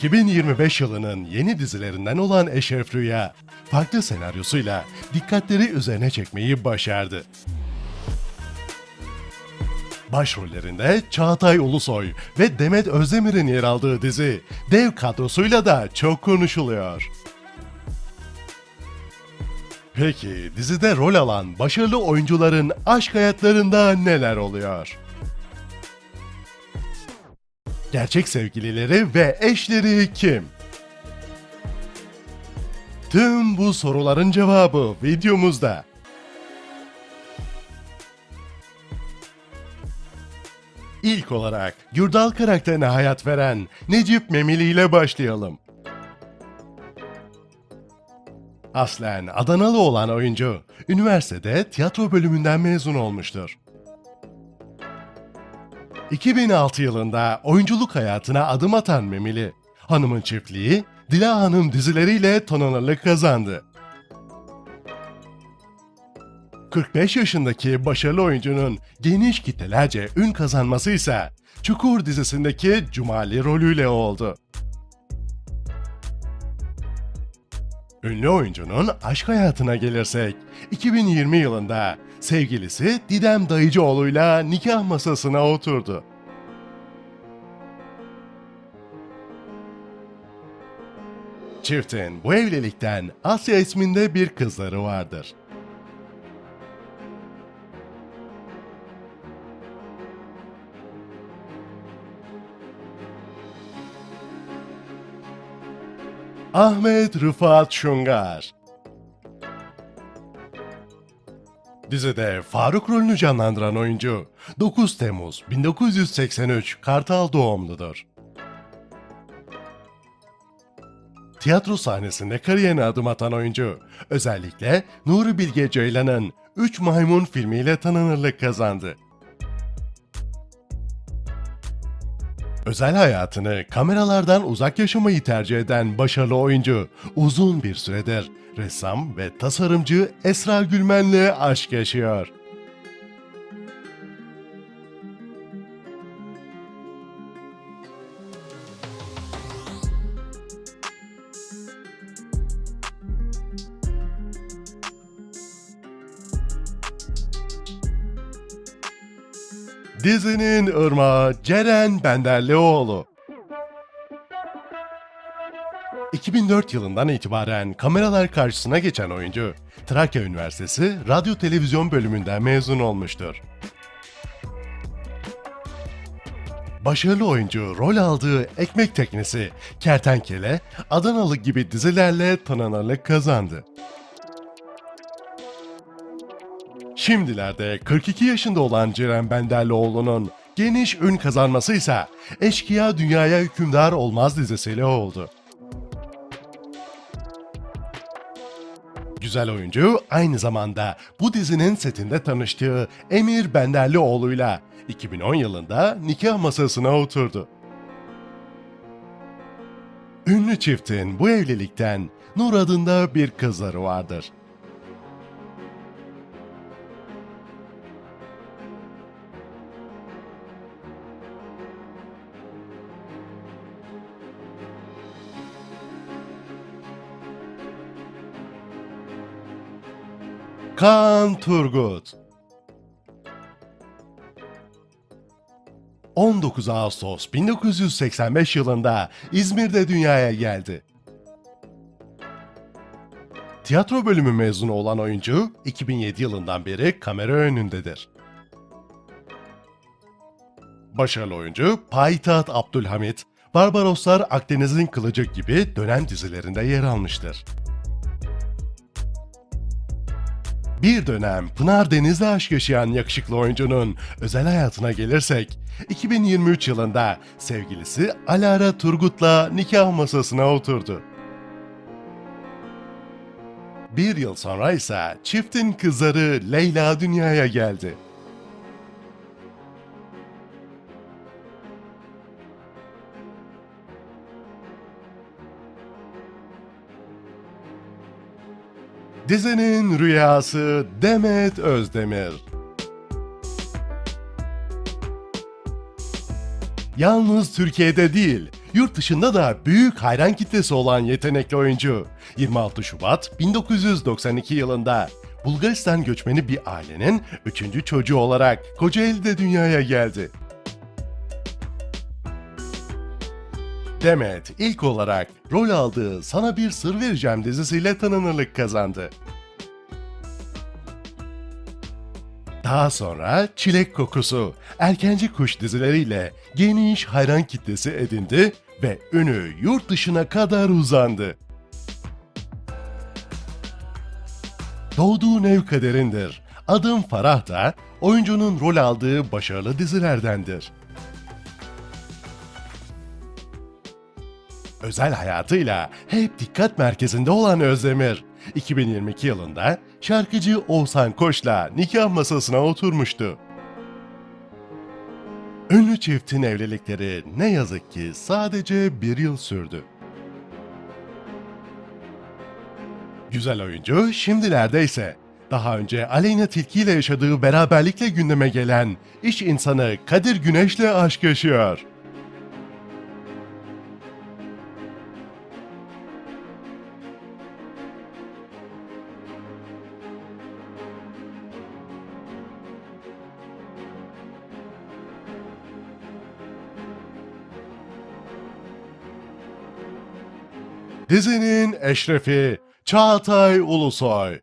2025 yılının yeni dizilerinden olan Eşref Rüya, farklı senaryosuyla dikkatleri üzerine çekmeyi başardı. Başrollerinde Çağatay Ulusoy ve Demet Özdemir'in yer aldığı dizi, dev kadrosuyla da çok konuşuluyor. Peki dizide rol alan başarılı oyuncuların aşk hayatlarında neler oluyor? Gerçek sevgilileri ve eşleri kim? Tüm bu soruların cevabı videomuzda. İlk olarak Gürdal karakterine hayat veren Necip Memili ile başlayalım. Aslen Adanalı olan oyuncu, üniversitede tiyatro bölümünden mezun olmuştur. 2006 yılında oyunculuk hayatına adım atan Memili, Hanımın Çiftliği, Dila Hanım dizileriyle tanınırlık kazandı. 45 yaşındaki başarılı oyuncunun geniş kitlelerce ün kazanması ise Çukur dizisindeki Cumali rolüyle oldu. Ünlü oyuncunun aşk hayatına gelirsek, 2020 yılında sevgilisi Didem Dayıcıoğlu'yla nikah masasına oturdu. Çiftin bu evlilikten Asya isminde bir kızları vardır. Ahmet Rıfat Şungar Dizide Faruk rolünü canlandıran oyuncu 9 Temmuz 1983 Kartal doğumludur. Tiyatro sahnesinde kariyerine adım atan oyuncu özellikle Nuri Bilge Ceylan'ın Üç Maymun filmiyle tanınırlık kazandı. Özel hayatını kameralardan uzak yaşamayı tercih eden başarılı oyuncu uzun bir süredir ressam ve tasarımcı Esra Gülmen'le aşk yaşıyor. Dizinin ırmağı Ceren Benderlioğlu. 2004 yılından itibaren kameralar karşısına geçen oyuncu, Trakya Üniversitesi Radyo Televizyon bölümünden mezun olmuştur. Başarılı oyuncu rol aldığı Ekmek Teknesi, Kertenkele, Adanalı gibi dizilerle tanınırlık kazandı. Şimdilerde 42 yaşında olan Ceren Benderlioğlu'nun geniş ün kazanması ise Eşkıya Dünyaya Hükümdar Olmaz dizisiyle oldu. Güzel oyuncu aynı zamanda bu dizinin setinde tanıştığı Emir Benderlioğlu'yla 2010 yılında nikah masasına oturdu. Ünlü çiftin bu evlilikten Nur adında bir kızları vardır. Kaan Turgut 19 Ağustos 1985 yılında İzmir'de dünyaya geldi. Tiyatro bölümü mezunu olan oyuncu 2007 yılından beri kamera önündedir. Başarılı oyuncu Payitaht Abdülhamit, Barbaroslar Akdeniz'in Kılıcı gibi dönem dizilerinde yer almıştır. Bir dönem Pınar Deniz'le aşk yaşayan yakışıklı oyuncunun özel hayatına gelirsek, 2023 yılında sevgilisi Alara Turgut'la nikah masasına oturdu. Bir yıl sonra ise çiftin kızları Leyla dünyaya geldi. Dizinin rüyası Demet Özdemir. Yalnız Türkiye'de değil, Yurt dışında da büyük hayran kitlesi olan yetenekli oyuncu. 26 Şubat 1992 yılında Bulgaristan göçmeni bir ailenin üçüncü çocuğu olarak Kocaeli'de dünyaya geldi. Demet ilk olarak rol aldığı Sana Bir Sır Vereceğim dizisiyle tanınırlık kazandı. Daha sonra Çilek Kokusu, Erkenci Kuş dizileriyle geniş hayran kitlesi edindi ve ünü yurt dışına kadar uzandı. Doğduğun ev kaderindir. Adım Farah da oyuncunun rol aldığı başarılı dizilerdendir. Özel hayatıyla hep dikkat merkezinde olan Özdemir, 2022 yılında şarkıcı Oğuzhan Koç'la nikah masasına oturmuştu. Ünlü çiftin evlilikleri ne yazık ki sadece bir yıl sürdü. Güzel oyuncu şimdilerde ise daha önce Aleyna Tilki ile yaşadığı beraberlikle gündeme gelen iş insanı Kadir Güneş'le aşk yaşıyor. Dizinin eşrefi Çağatay Ulusoy.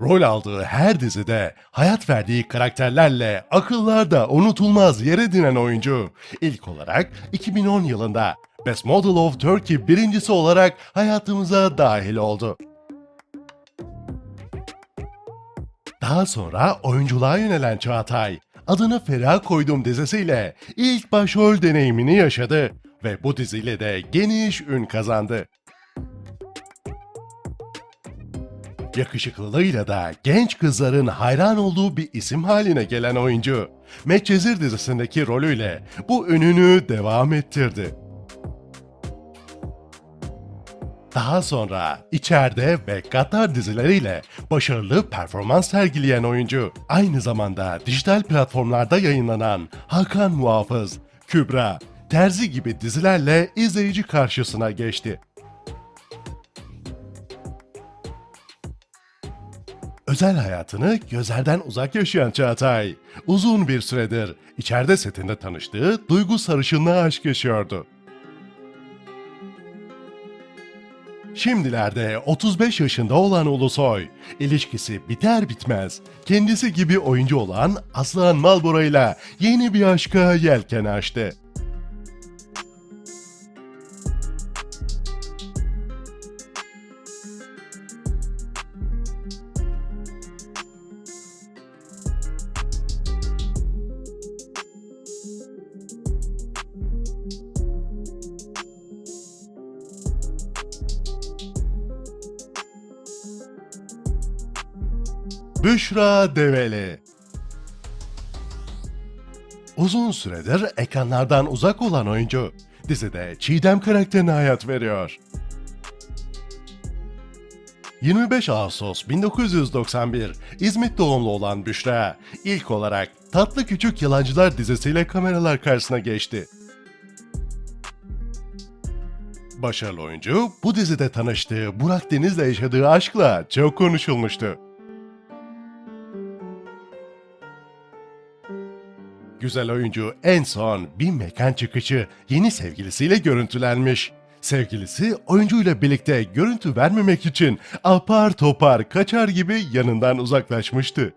Rol aldığı her dizide hayat verdiği karakterlerle akıllarda unutulmaz yer edinen oyuncu. İlk olarak 2010 yılında Best Model of Turkey birincisi olarak hayatımıza dahil oldu. Daha sonra oyunculuğa yönelen Çağatay, adını Feriha koyduğum dizisiyle ilk başrol deneyimini yaşadı ve bu diziyle de geniş ün kazandı. Yakışıklılığıyla da genç kızların hayran olduğu bir isim haline gelen oyuncu, Medcezir dizisindeki rolüyle bu ününü devam ettirdi. Daha sonra içeride ve Katar dizileriyle başarılı performans sergileyen oyuncu, aynı zamanda dijital platformlarda yayınlanan Hakan Muhafız, Kübra, Terzi gibi dizilerle izleyici karşısına geçti. Özel hayatını gözlerden uzak yaşayan Çağatay, uzun bir süredir içeride setinde tanıştığı Duygu Sarışın'la aşk yaşıyordu. Şimdilerde 35 yaşında olan Ulusoy, ilişkisi biter bitmez kendisi gibi oyuncu olan Aslan Malbora ile yeni bir aşka yelken açtı. Büşra Develi Uzun süredir ekranlardan uzak olan oyuncu, dizide Çiğdem karakterine hayat veriyor. 25 Ağustos 1991 İzmit doğumlu olan Büşra, ilk olarak Tatlı Küçük Yalancılar dizisiyle kameralar karşısına geçti. Başarılı oyuncu bu dizide tanıştığı Burak Deniz'le yaşadığı aşkla çok konuşulmuştu. Güzel oyuncu en son bir mekan çıkışı yeni sevgilisiyle görüntülenmiş. Sevgilisi oyuncuyla birlikte görüntü vermemek için apar topar kaçar gibi yanından uzaklaşmıştı.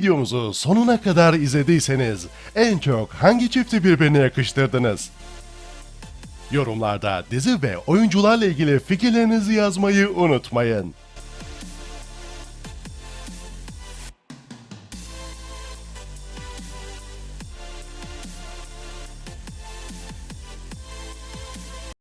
Videomuzu sonuna kadar izlediyseniz en çok hangi çifti birbirine yakıştırdınız? Yorumlarda dizi ve oyuncularla ilgili fikirlerinizi yazmayı unutmayın.